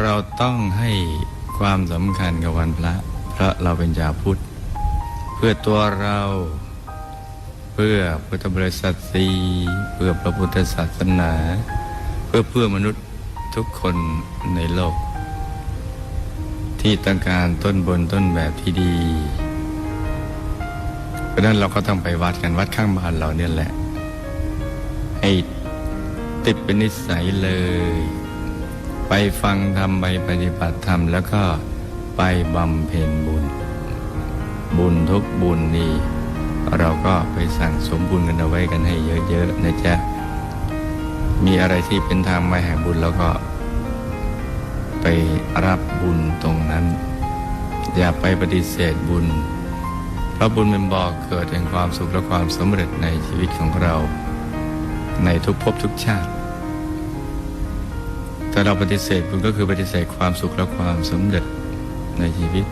เราต้องให้ความสำคัญกับวันพระ เพราะเราเป็นชาวพุทธ เพื่อตัวเราเพื่อพุทธบริษัทสีเพื่อพระพุทธศาสนา เพื่อเพื่อมนุษย์ทุกคนในโลก ที่ต้องการต้นบนต้นแบบที่ดีเพราะนั้นเราก็ต้องไปวัดกันวัดข้างบ้านเราเนี่ยแหละ ให้ติดเป็นนิสัยเลย ไปฟังธรรมไปปฏิบัติธรรมแล้วก็ไปบำเพ็ญบุญ บุญทุกบุญนี่เราก็ไปสั่งสมบุญกันเอาไว้กันให้เยอะๆนะจ๊ะ มีอะไรที่เป็นทางมาแห่งบุญแล้วก็ ไปรับบุญตรงนั้น อย่าไปปฏิเสธบุญ เพราะบุญเป็นบ่อกเกิดแห่งความสุขและความสำเร็จในชีวิตของเรา ในทุกภพทุกชาติ แต่เราปฏิเสธบุญก็คือปฏิเสธความสุขและความสำเร็จในชีวิต